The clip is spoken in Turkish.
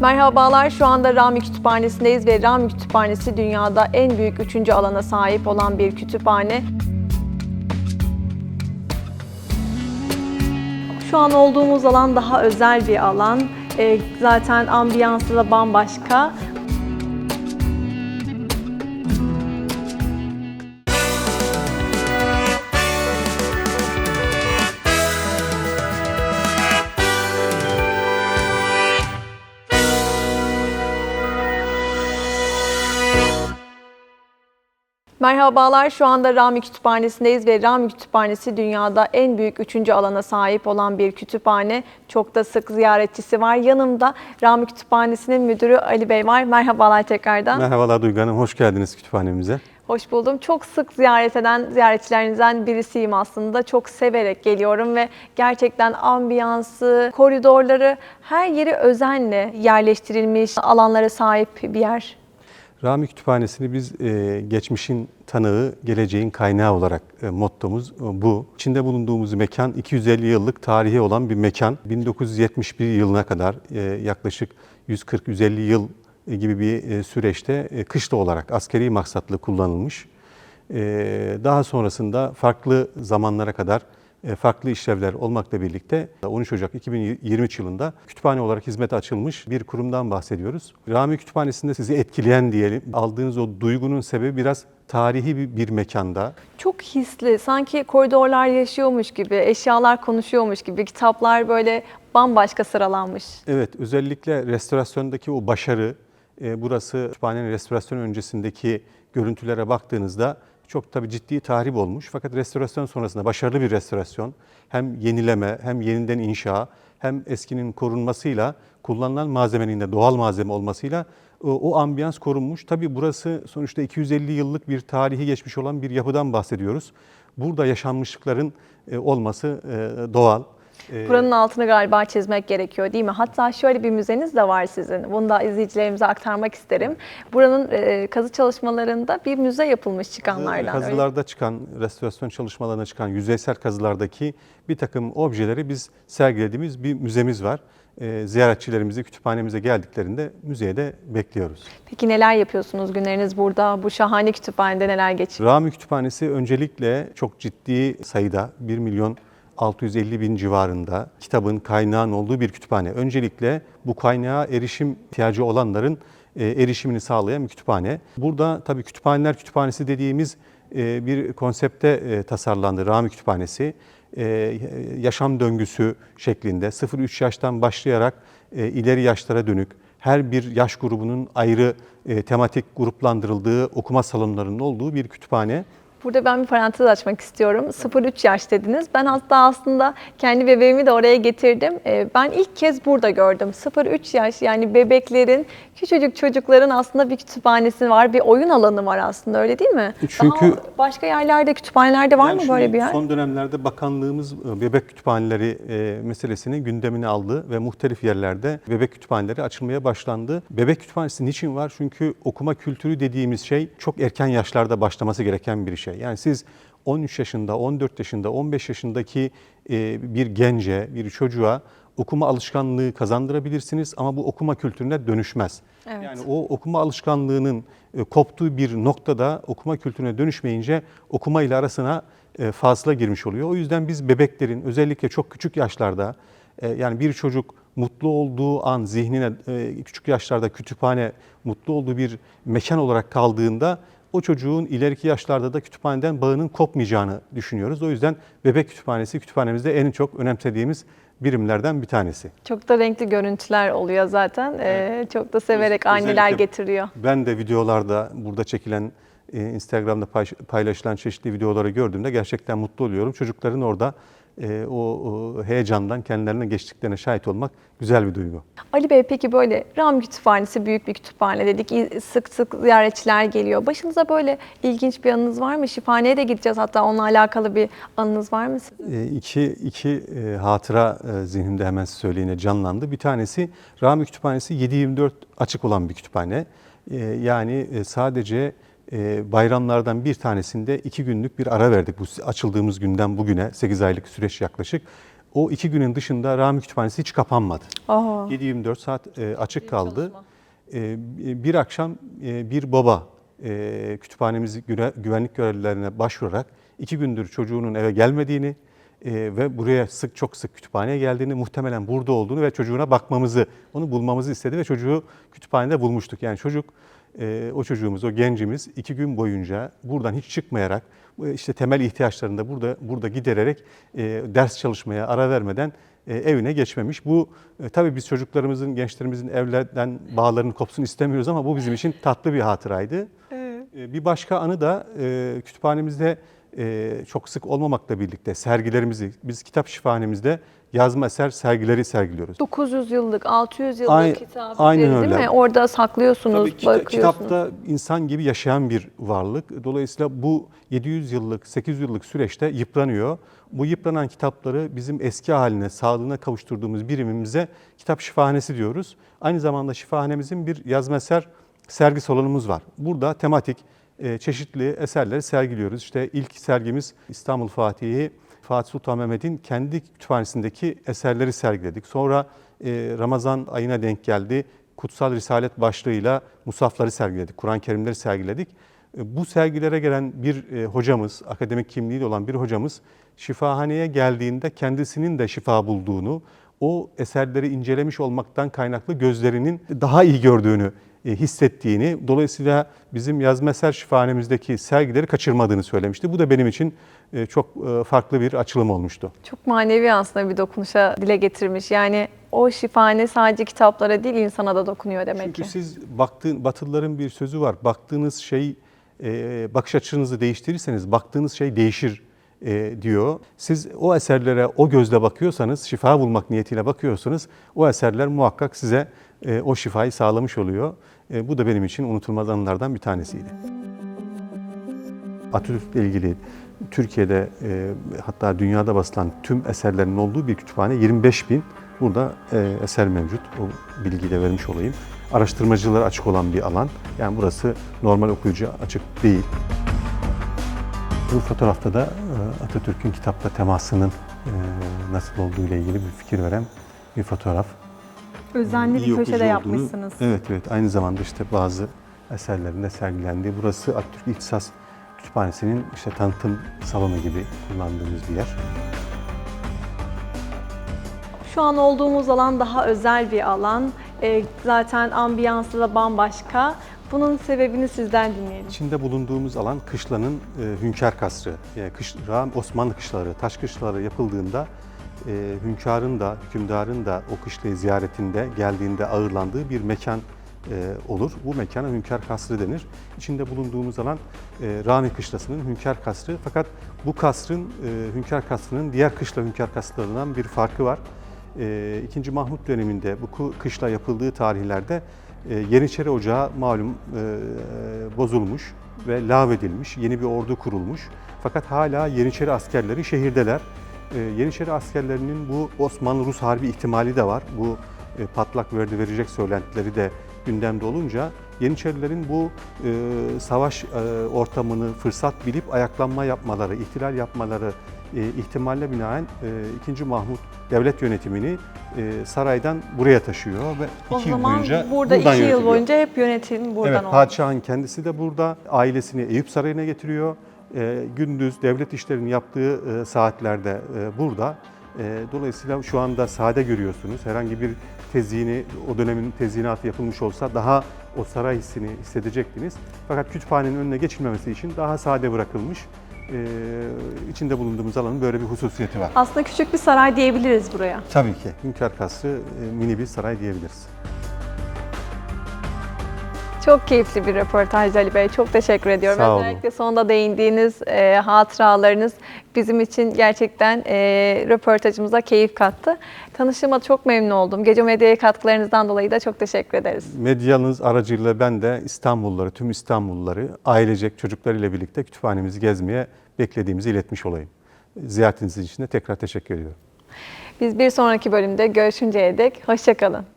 Merhabalar, şu anda Rami Kütüphanesi'ndeyiz ve Rami Kütüphanesi dünyada en büyük üçüncü alana sahip olan bir kütüphane. Şu an olduğumuz alan daha özel bir alan. Ee, zaten ambiyansı da bambaşka. Merhabalar, şu anda Rami Kütüphanesi'ndeyiz ve Rami Kütüphanesi dünyada en büyük üçüncü alana sahip olan bir kütüphane. Çok da sık ziyaretçisi var. Yanımda Rami Kütüphanesi'nin müdürü Ali Bey var. Merhabalar tekrardan. Merhabalar Duygu Hanım, hoş geldiniz kütüphanemize. Hoş buldum. Çok sık ziyaret eden ziyaretçilerinizden birisiyim aslında. Çok severek geliyorum ve gerçekten ambiyansı, koridorları, her yeri özenle yerleştirilmiş alanlara sahip bir yer. Rami Kütüphanesi'ni biz e, geçmişin tanığı, geleceğin kaynağı olarak e, mottomuz e, bu. İçinde bulunduğumuz mekan 250 yıllık tarihi olan bir mekan. 1971 yılına kadar e, yaklaşık 140-150 yıl gibi bir e, süreçte e, kışla olarak askeri maksatlı kullanılmış. E, daha sonrasında farklı zamanlara kadar farklı işlevler olmakla birlikte 13 Ocak 2023 yılında kütüphane olarak hizmete açılmış bir kurumdan bahsediyoruz. Rami Kütüphanesi'nde sizi etkileyen diyelim, aldığınız o duygunun sebebi biraz tarihi bir, bir mekanda. Çok hisli, sanki koridorlar yaşıyormuş gibi, eşyalar konuşuyormuş gibi, kitaplar böyle bambaşka sıralanmış. Evet, özellikle restorasyondaki o başarı, e, burası kütüphanenin restorasyon öncesindeki görüntülere baktığınızda çok tabii ciddi tahrip olmuş. Fakat restorasyon sonrasında başarılı bir restorasyon, hem yenileme, hem yeniden inşa, hem eskinin korunmasıyla kullanılan malzemenin de doğal malzeme olmasıyla o, o ambiyans korunmuş. Tabii burası sonuçta 250 yıllık bir tarihi geçmiş olan bir yapıdan bahsediyoruz. Burada yaşanmışlıkların e, olması e, doğal. E, Buranın altını galiba çizmek gerekiyor değil mi? Hatta şöyle bir müzeniz de var sizin. Bunu da izleyicilerimize aktarmak isterim. Buranın e, kazı çalışmalarında bir müze yapılmış çıkanlardan. öyle Kazılarda çıkan, restorasyon çalışmalarına çıkan yüzeysel kazılardaki bir takım objeleri biz sergilediğimiz bir müzemiz var. Ee, ziyaretçilerimizi kütüphanemize geldiklerinde müzeye de bekliyoruz. Peki neler yapıyorsunuz günleriniz burada? Bu şahane kütüphanede neler geçiyor? Rami Kütüphanesi öncelikle çok ciddi sayıda 1 milyon 650 bin civarında kitabın kaynağın olduğu bir kütüphane. Öncelikle bu kaynağa erişim ihtiyacı olanların e, erişimini sağlayan bir kütüphane. Burada tabii kütüphaneler kütüphanesi dediğimiz e, bir konsepte e, tasarlandı Rami Kütüphanesi. Yaşam döngüsü şeklinde 0-3 yaştan başlayarak ileri yaşlara dönük her bir yaş grubunun ayrı tematik gruplandırıldığı okuma salonlarının olduğu bir kütüphane. Burada ben bir parantez açmak istiyorum. 0-3 yaş dediniz. Ben hatta aslında kendi bebeğimi de oraya getirdim. Ee, Ben ilk kez burada gördüm. 0-3 yaş yani bebeklerin, küçücük çocukların aslında bir kütüphanesi var, bir oyun alanı var aslında öyle değil mi? Çünkü- Daha başka yerlerde, kütüphanelerde var Yani mı böyle bir yer? Son dönemlerde bakanlığımız e, bebek kütüphaneleri e, meselesini gündemine aldı ve muhtelif yerlerde bebek kütüphaneleri açılmaya başlandı. Bebek kütüphanesi niçin var? Çünkü okuma kültürü dediğimiz şey çok erken yaşlarda başlaması gereken bir şey. Yani siz 13 yaşında, 14 yaşında, 15 yaşındaki e, bir gence, bir çocuğa okuma alışkanlığı kazandırabilirsiniz ama bu okuma kültürüne dönüşmez. Evet. Yani o okuma alışkanlığının e, koptuğu bir noktada okuma kültürüne dönüşmeyince okuma ile arasına e, fazla girmiş oluyor. O yüzden biz bebeklerin özellikle çok küçük yaşlarda yani bir çocuk mutlu olduğu an zihnine küçük yaşlarda kütüphane mutlu olduğu bir mekan olarak kaldığında o çocuğun ileriki yaşlarda da kütüphaneden bağının kopmayacağını düşünüyoruz. O yüzden bebek kütüphanesi kütüphanemizde en çok önemsediğimiz birimlerden bir tanesi. Çok da renkli görüntüler oluyor zaten. Ee, çok da severek anneler Özellikle getiriyor. Ben de videolarda burada çekilen e, Instagram'da pay- paylaşılan çeşitli videoları gördüğümde gerçekten mutlu oluyorum. Çocukların orada e, o, o heyecandan kendilerine geçtiklerine şahit olmak güzel bir duygu. Ali Bey peki böyle Ram Kütüphanesi büyük bir kütüphane dedik. Sık sık ziyaretçiler geliyor. Başınıza böyle ilginç bir anınız var mı? Şifaneye de gideceğiz hatta onunla alakalı bir anınız var mı sizin? E, iki, iki e, hatıra e, zihnimde hemen söyleyine canlandı. Bir tanesi Rami Kütüphanesi 7-24 açık olan bir kütüphane. E, yani sadece bayramlardan bir tanesinde iki günlük bir ara verdik bu açıldığımız günden bugüne 8 aylık süreç yaklaşık. O iki günün dışında Rami Kütüphanesi hiç kapanmadı. Aa, 7-24 saat e, açık kaldı. çalışma. E, bir akşam e, bir baba e, kütüphanemiz güvenlik görevlilerine başvurarak iki gündür çocuğunun eve gelmediğini ve buraya sık çok sık kütüphaneye geldiğini, muhtemelen burada olduğunu ve çocuğuna bakmamızı, onu bulmamızı istedi ve çocuğu kütüphanede bulmuştuk. Yani çocuk, e, o çocuğumuz, o gencimiz iki gün boyunca buradan hiç çıkmayarak, işte temel ihtiyaçlarını da burada burada gidererek e, ders çalışmaya ara vermeden e, evine geçmemiş. Bu e, tabii biz çocuklarımızın, gençlerimizin evlerden bağlarının kopsun istemiyoruz ama bu bizim için tatlı bir hatıraydı. E, Bir başka anı da e, kütüphanemizde e, çok sık olmamakla birlikte sergilerimizi, biz kitap şifahanemizde yazma eser sergileri sergiliyoruz. 900 yıllık, 600 yıllık Ay- kitap aynen değil öyle. mi? Orada saklıyorsunuz, Tabii kita- bakıyorsunuz. kitapta insan gibi yaşayan bir varlık. Dolayısıyla bu 700 yıllık, 800 yıllık süreçte yıpranıyor. Bu yıpranan kitapları bizim eski haline, sağlığına kavuşturduğumuz birimimize kitap şifahanesi diyoruz. Aynı zamanda şifahanemizin bir yazma eser sergi salonumuz var. Burada tematik çeşitli eserleri sergiliyoruz. İşte ilk sergimiz İstanbul Fatihi Fatih Sultan Mehmet'in kendi kütüphanesindeki eserleri sergiledik. Sonra e, Ramazan ayına denk geldi. Kutsal Risalet başlığıyla musafları sergiledik, Kur'an-ı Kerimleri sergiledik. E, Bu sergilere gelen bir e, hocamız, akademik kimliği olan bir hocamız şifahaneye geldiğinde kendisinin de şifa bulduğunu, o eserleri incelemiş olmaktan kaynaklı gözlerinin daha iyi gördüğünü e, hissettiğini, dolayısıyla bizim yazma eser şifahanemizdeki sergileri kaçırmadığını söylemişti. Bu da benim için e, çok e, farklı bir açılım olmuştu. Çok manevi aslında bir dokunuşa dile getirmiş. Yani o şifane sadece kitaplara değil insana da dokunuyor demek Çünkü ki. siz baktığın, Batılıların bir sözü var. Baktığınız şey, e, bakış açınızı değiştirirseniz baktığınız şey değişir e, diyor. Siz o eserlere o gözle bakıyorsanız, şifa bulmak niyetiyle bakıyorsanız o eserler muhakkak size e, o şifayı sağlamış oluyor. E, bu da benim için unutulmaz anılardan bir tanesiydi. Atatürk'le ilgili Türkiye'de e, hatta dünyada basılan tüm eserlerin olduğu bir kütüphane 25 bin burada e, eser mevcut. O bilgiyi de vermiş olayım. Araştırmacılara açık olan bir alan. Yani burası normal okuyucu açık değil. Bu fotoğrafta da e, Atatürk'ün kitapla temasının e, nasıl olduğu ile ilgili bir fikir veren bir fotoğraf. Özenli İyi bir köşede olduğunu- yapmışsınız. Evet evet aynı zamanda işte bazı eserlerinde sergilendiği. Burası Atatürk İhtisas Kütüphanesi'nin işte tanıtım salonu gibi kullandığımız bir yer. Şu an olduğumuz alan daha özel bir alan. Ee, zaten ambiyansı da bambaşka. Bunun sebebini sizden dinleyelim. İçinde bulunduğumuz alan Kışla'nın e, Hünkâr Kasrı. Yani kışla, Osmanlı kışlaları, taş kışlaları yapıldığında e, hünkârın da, hükümdarın da o kışlayı ziyaretinde geldiğinde ağırlandığı bir mekan e, olur. Bu mekana Hünkâr Kasrı denir. İçinde bulunduğumuz alan e, Rami Kışlası'nın Hünkâr Kasrı. Fakat bu kasrın, e, Hünkâr Kasrı'nın diğer kışla Hünkâr Kasrılarından bir farkı var. E, İkinci Mahmut döneminde bu kışla yapıldığı tarihlerde e, Yeniçeri Ocağı malum e, bozulmuş ve lağvedilmiş, yeni bir ordu kurulmuş. Fakat hala Yeniçeri askerleri şehirdeler. E, Yeniçeri askerlerinin bu Osmanlı-Rus harbi ihtimali de var. Bu e, patlak verdi verecek söylentileri de gündemde olunca Yeniçerilerin bu e, savaş e, ortamını fırsat bilip ayaklanma yapmaları, ihtilal yapmaları e, ihtimalle binaen e, 2. Mahmut devlet yönetimini e, saraydan buraya taşıyor ve O iki yıl zaman boyunca burada buradan iki yıl yönetiliyor. boyunca hep yönetim buradan Evet, oldu. padişahın kendisi de burada. Ailesini Eyüp Sarayı'na getiriyor. Ee, gündüz devlet işlerini yaptığı e, saatlerde e, burada. E, dolayısıyla şu anda sade görüyorsunuz. Herhangi bir tezini, o dönemin tezyinatı yapılmış olsa daha o saray hissini hissedecektiniz. Fakat kütüphanenin önüne geçilmemesi için daha sade bırakılmış. E, içinde bulunduğumuz alanın böyle bir hususiyeti var. Aslında küçük bir saray diyebiliriz buraya. Tabii ki Hünkâr Kasrı e, mini bir saray diyebiliriz. Çok keyifli bir röportajdı Ali Bey. Çok teşekkür ediyorum. Sağ olun. Özellikle sonunda değindiğiniz e, hatıralarınız bizim için gerçekten e, röportajımıza keyif kattı. Tanıştığıma çok memnun oldum. Gece Medya'ya katkılarınızdan dolayı da çok teşekkür ederiz. Medyanız aracılığıyla ben de İstanbulluları, tüm İstanbulluları ailecek çocuklarıyla birlikte kütüphanemizi gezmeye beklediğimizi iletmiş olayım. Ziyaretiniz için de tekrar teşekkür ediyorum. Biz bir sonraki bölümde görüşünceye dek hoşçakalın.